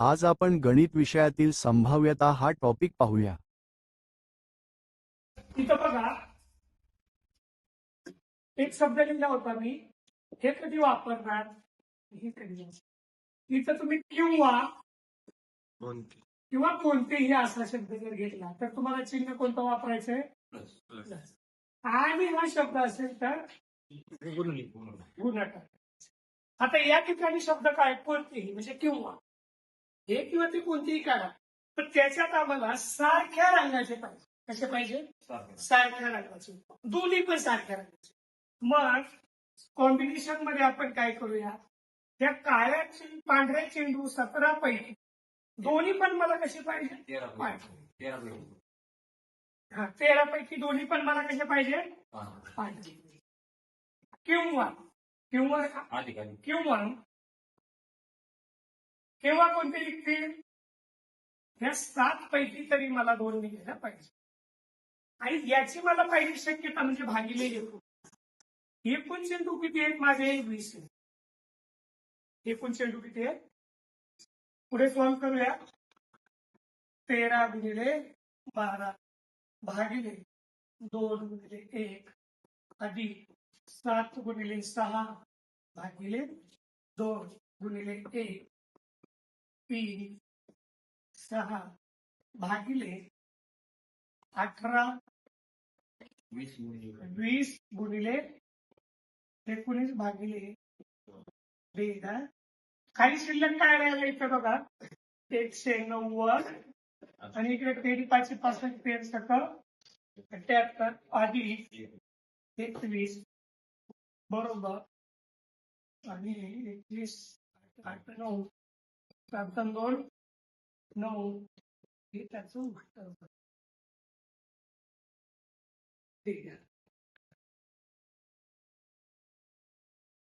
आज आपण गणित विषयातील संभाव्यता हा टॉपिक पाहूया. इथं बघा. एक शब्द लिहिला होता मी. हे कधी वापरणार? हे कधी? इथं तुम्ही किंवा किंवा कोणतेही असा शब्द जर घेतला तर तुम्हाला चिन्ह कोणतं वापरायचंय? आणि हा शब्द असेल तर? टाकायचा आता या ठिकाणी शब्द काय? कोणतेही म्हणजे किंवा. हे किंवा ते कोणतेही काढा. पण त्याच्यात आम्हाला सारख्या रंगाचे पाहिजे. कसे पाहिजे? सारख्या रंगाचे. दोन्ही पण सारख्या रंगाचे. मग कॉम्बिनेशनमध्ये आपण काय करूया? त्या काळ्या चेंडू पांढऱ्या चेंडू सतरा पैकी दोन्ही पण मला कसे पाहिजे? पाहिजे हा तेरा पैकी दोन्ही पण मला कसे पाहिजे? पाहिजे किंवा किंवा किंवा किंवा कोणते लिखतील या सात पैकी तरी मला दोन निघायला पाहिजे. आणि याची मला पाहिजे शक्यता म्हणजे भागिले एकूण एकूण चेंडू किती आहेत माझे? वीस आहेत. एकूण चेंडू किती आहेत? पुढे सॉल्व करूया. तेरा गुणिले बारा भागिले दोन गुणिले एक अधिक सात गुणिले सहा भागिले दोन गुणिले एक. तीन सहा भागिले अठरा वीस गुणिले एकोणीस भागिले हा? काही शिल्लक काय राहिलं इथं बघा? एकशे नव्वद आणि इकडे तेरी पाचशे पासष्ट तेर सकल अठ्याहत्तर अधिक एकवीस. बरोबर. आणि एकवीस आठ नऊ. सात आणि दोन नऊ हे त्याचं उत्तर ठीक आहे